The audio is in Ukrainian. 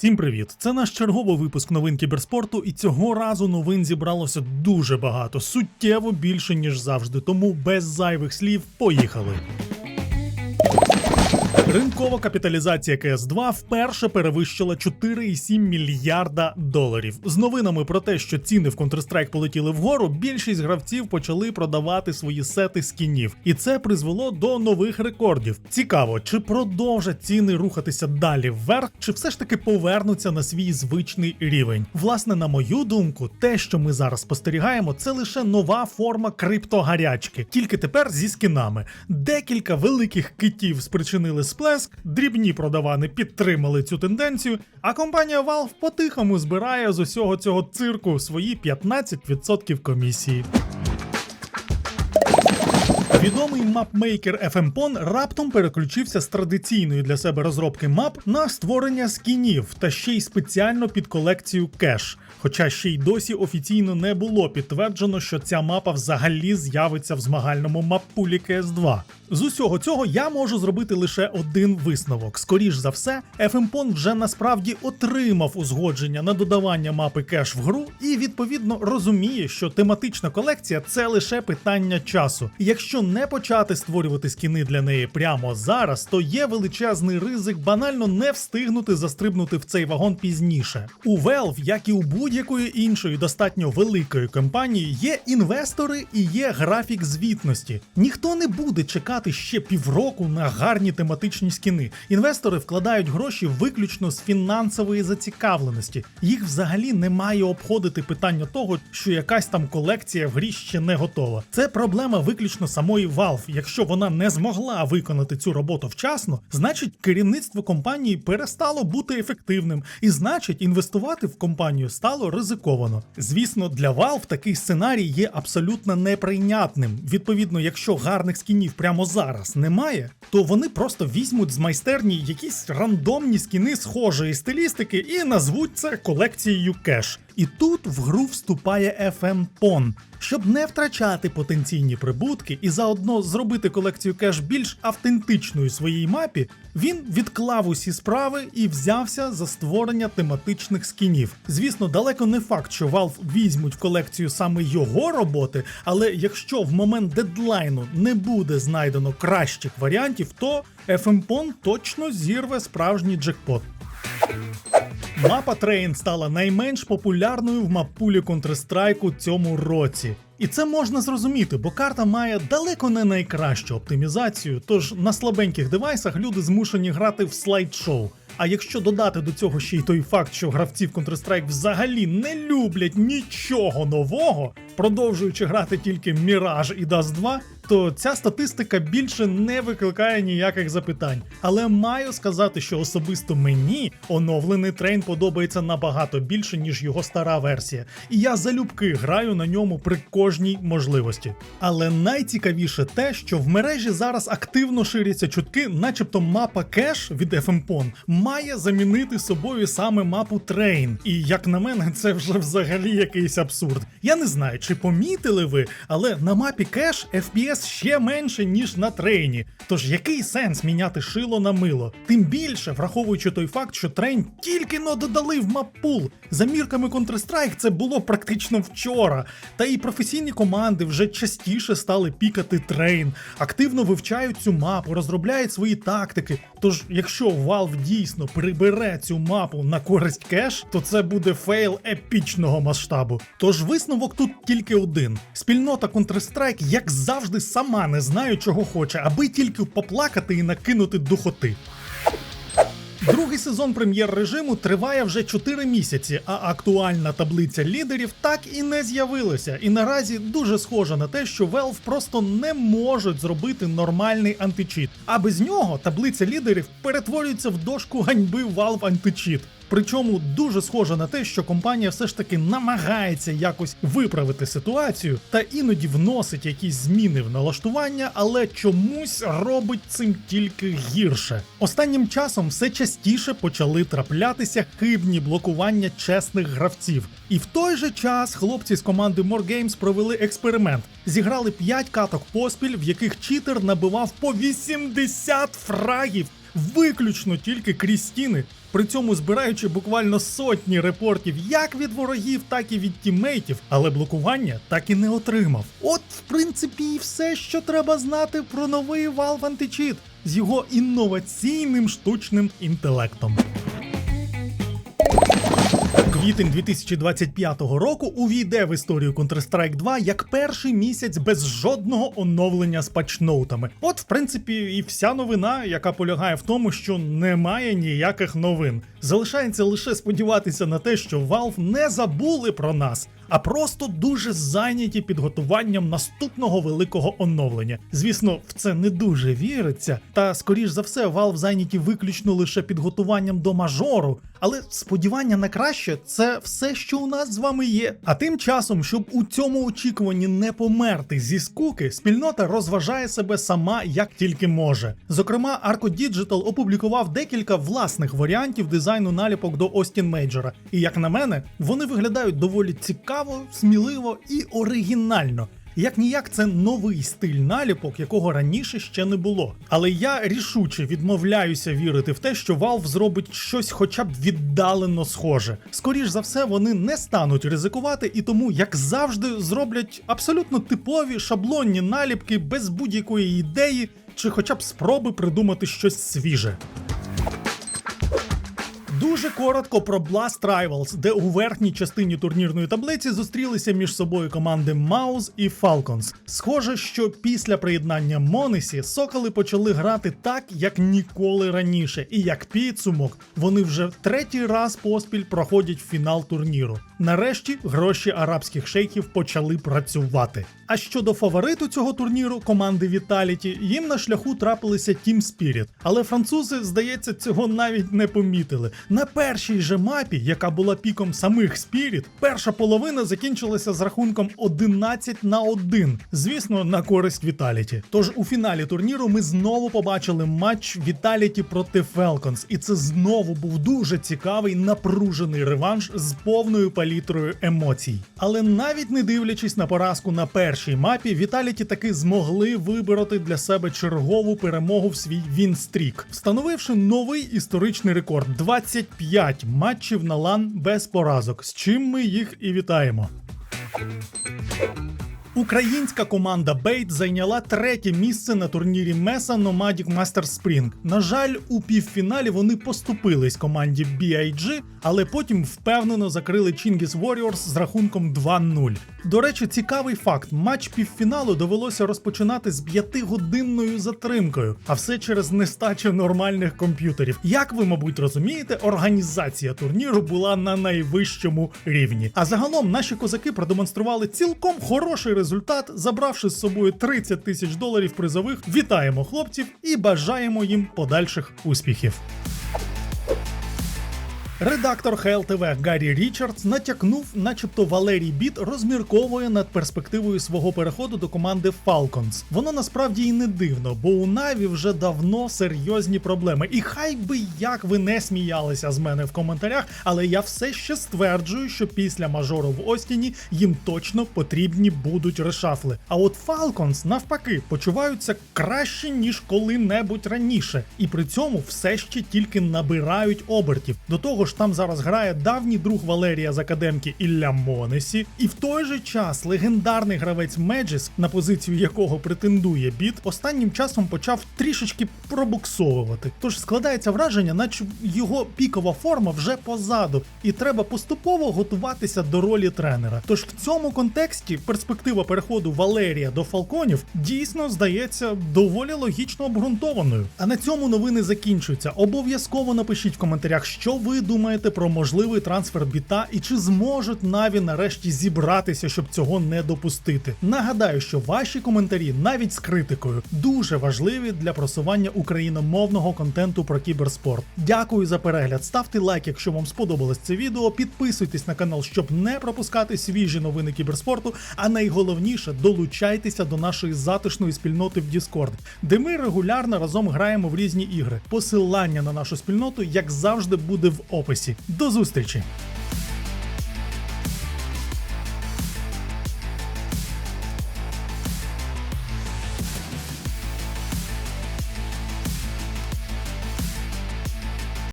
Всім привіт! Це наш черговий випуск новин кіберспорту, і цього разу новин зібралося дуже багато, суттєво більше ніж завжди. Тому без зайвих слів поїхали. Ринкова капіталізація КС2 вперше перевищила 4,7 мільярда доларів. З новинами про те, що ціни в Counter-Strike полетіли вгору, більшість гравців почали продавати свої сети скінів, і це призвело до нових рекордів. Цікаво, чи продовжать ціни рухатися далі вверх, чи все ж таки повернуться на свій звичний рівень. Власне, на мою думку, те, що ми зараз спостерігаємо, це лише нова форма криптогарячки, тільки тепер зі скінами. Декілька великих китів спричинили сплеск, дрібні продавани підтримали цю тенденцію, а компанія Valve по-тихому збирає з усього цього цирку свої 15% комісії. Відомий мапмейкер FMPON раптом переключився з традиційної для себе розробки мап на створення скінів та ще й спеціально під колекцію кеш. Хоча ще й досі офіційно не було підтверджено, що ця мапа взагалі з'явиться в змагальному маппулі CS2. З усього цього я можу зробити лише один висновок. Скоріш за все, FMPON вже насправді отримав узгодження на додавання мапи кеш в гру і відповідно розуміє, що тематична колекція це лише питання часу. Якщо не почати створювати скіни для неї прямо зараз, то є величезний ризик банально не встигнути застрибнути в цей вагон пізніше. У Valve, як і у будь-якої іншої достатньо великої компанії, є інвестори і є графік звітності. Ніхто не буде чекати ще півроку на гарні тематичні скіни. Інвестори вкладають гроші виключно з фінансової зацікавленості. Їх взагалі не має обходити питання того, що якась там колекція в грі ще не готова. Це проблема виключно самої Valve. Якщо вона не змогла виконати цю роботу вчасно, значить керівництво компанії перестало бути ефективним, і значить, інвестувати в компанію стало ризиковано. Звісно, для Valve такий сценарій є абсолютно неприйнятним. Відповідно, якщо гарних скінів прямо зараз немає, то вони просто візьмуть з майстерні якісь рандомні скіни схожої стилістики і назвуть це колекцією кеш. І тут в гру вступає FM PON. Щоб не втрачати потенційні прибутки і заодно зробити колекцію кеш більш автентичною своїй мапі, він відклав усі справи і взявся за створення тематичних скінів. Звісно, далеко не факт, що Valve візьмуть в колекцію саме його роботи, але якщо в момент дедлайну не буде знайдено кращих варіантів, то FMPON точно зірве справжній джекпот. Мапа Train стала найменш популярною в маппулі Counter-Strike цьому році. І це можна зрозуміти, бо карта має далеко не найкращу оптимізацію, тож на слабеньких девайсах люди змушені грати в слайд-шоу. А якщо додати до цього ще й той факт, що гравці в Counter-Strike взагалі не люблять нічого нового, продовжуючи грати тільки Mirage і Dust 2, то ця статистика більше не викликає ніяких запитань. Але маю сказати, що особисто мені оновлений трейн подобається набагато більше, ніж його стара версія, і я залюбки граю на ньому при кожній можливості. Але найцікавіше те, що в мережі зараз активно ширяться чутки, начебто мапа кеш від FMPON має замінити собою саме мапу Train. І як на мене, це вже взагалі якийсь абсурд. Я не знаю, чи помітили ви, але на мапі кеш FPS ще менше, ніж на трейні. Тож який сенс міняти шило на мило? Тим більше, враховуючи той факт, що трейн тільки но додали в маппул. За мірками Counter-Strike це було практично вчора. Та і професійні команди вже частіше стали пікати трейн, активно вивчають цю мапу, розробляють свої тактики. Тож, якщо Valve дійсно прибере цю мапу на користь кеш, то це буде фейл епічного масштабу. Тож висновок тут тільки один: спільнота Counter-Strike, як завжди, сама не знає, чого хоче, аби тільки поплакати і накинути духоти. Другий сезон прем'єр-режиму триває вже 4 місяці, а актуальна таблиця лідерів так і не з'явилася. І наразі дуже схоже на те, що Valve просто не можуть зробити нормальний античіт. А без нього таблиця лідерів перетворюється в дошку ганьби Valve античіт. Причому дуже схоже на те, що компанія все ж таки намагається якось виправити ситуацію та іноді вносить якісь зміни в налаштування, але чомусь робить цим тільки гірше. Останнім часом все частіше почали траплятися хибні блокування чесних гравців. І в той же час хлопці з команди More Games провели експеримент. Зіграли 5 каток поспіль, в яких читер набивав по 80 фрагів виключно тільки крізь стіни. При цьому збираючи буквально сотні репортів як від ворогів, так і від тіммейтів, але блокування так і не отримав. От, в принципі, і все, що треба знати про новий Valve Anti-Cheat з його інноваційним штучним інтелектом. Квітень 2025 року увійде в історію Counter-Strike 2 як перший місяць без жодного оновлення з патчноутами. От, в принципі, і вся новина, яка полягає в тому, що немає ніяких новин. Залишається лише сподіватися на те, що Valve не забули про нас. А просто дуже зайняті підготуванням наступного великого оновлення. Звісно, в це не дуже віриться. Та скоріш за все, Valve зайняті виключно лише підготуванням до мажору. Але сподівання на краще це все, що у нас з вами є. А тим часом, щоб у цьому очікуванні не померти зі скуки, спільнота розважає себе сама як тільки може. Зокрема, Arco Digital опублікував декілька власних варіантів дизайну наліпок до Остін Мейджора. І як на мене, вони виглядають доволі цікаво, сміливо і оригінально. Як ніяк, це новий стиль наліпок, якого раніше ще не було. Але я рішуче відмовляюся вірити в те, що Valve зробить щось, хоча б віддалено схоже. Скоріш за все, вони не стануть ризикувати і тому, як завжди, зроблять абсолютно типові шаблонні наліпки без будь-якої ідеї чи хоча б спроби придумати щось свіже. Дуже коротко про Blast Rivals, де у верхній частині турнірної таблиці зустрілися між собою команди Маус і Falcons. Схоже, що після приєднання Монесі соколи почали грати так, як ніколи раніше, і як підсумок вони вже третій раз поспіль проходять фінал турніру. Нарешті гроші арабських шейхів почали працювати. А щодо фавориту цього турніру, команди Vitality, їм на шляху трапилися Team Spirit. Але французи, здається, цього навіть не помітили. На першій же мапі, яка була піком самих Spirit, перша половина закінчилася з рахунком 11 на 1. Звісно, на користь Vitality. Тож у фіналі турніру ми знову побачили матч Vitality проти Falcons, і це знову був дуже цікавий напружений реванш з повною палітрою емоцій. Але навіть не дивлячись на поразку на першій мапі, Віталіті таки змогли вибороти для себе чергову перемогу в свій вінстрік, встановивши новий історичний рекорд 25 матчів на лан без поразок. З чим ми їх і вітаємо. Українська команда Бейт зайняла третє місце на турнірі Меса Nomadic Masters Spring. На жаль, у півфіналі вони поступились команді BIG, але потім впевнено закрили Chinggis Warriors з рахунком 2-0. До речі, цікавий факт: матч півфіналу довелося розпочинати з п'ятигодинною затримкою, а все через нестачу нормальних комп'ютерів. Як ви, мабуть, розумієте, організація турніру була на найвищому рівні. А загалом наші козаки продемонстрували цілком хороший результат, забравши з собою 30 тисяч доларів призових. Вітаємо хлопців і бажаємо їм подальших успіхів. Редактор ХЛТВ Гаррі Річардс натякнув, начебто Валерій Біт розмірковує над перспективою свого переходу до команди Falcons. Воно насправді і не дивно, бо у Наві вже давно серйозні проблеми. І хай би як ви не сміялися з мене в коментарях, але я все ще стверджую, що після мажору в Остіні їм точно потрібні будуть решафли. А от Falcons навпаки почуваються краще ніж коли-небудь раніше, і при цьому все ще тільки набирають обертів. До того ж, там зараз грає давній друг Валерія з академки Ілля Монесі, і в той же час легендарний гравець Меджіс, на позицію якого претендує біт, останнім часом почав трішечки пробуксовувати. Тож складається враження, наче його пікова форма вже позаду, і треба поступово готуватися до ролі тренера. Тож в цьому контексті перспектива переходу Валерія до Фалконів дійсно здається доволі логічно обґрунтованою. А на цьому новини закінчуються. Обов'язково напишіть в коментарях, що ви думаєте про можливий трансфер біта і чи зможуть Наві нарешті зібратися, щоб цього не допустити. Нагадаю, що ваші коментарі, навіть з критикою, дуже важливі для просування україномовного контенту про кіберспорт. Дякую за перегляд. Ставте лайк, якщо вам сподобалось це відео. Підписуйтесь на канал, щоб не пропускати свіжі новини кіберспорту. А найголовніше долучайтеся до нашої затишної спільноти в Discord, де ми регулярно разом граємо в різні ігри. Посилання на нашу спільноту, як завжди, буде в описі. До зустрічі!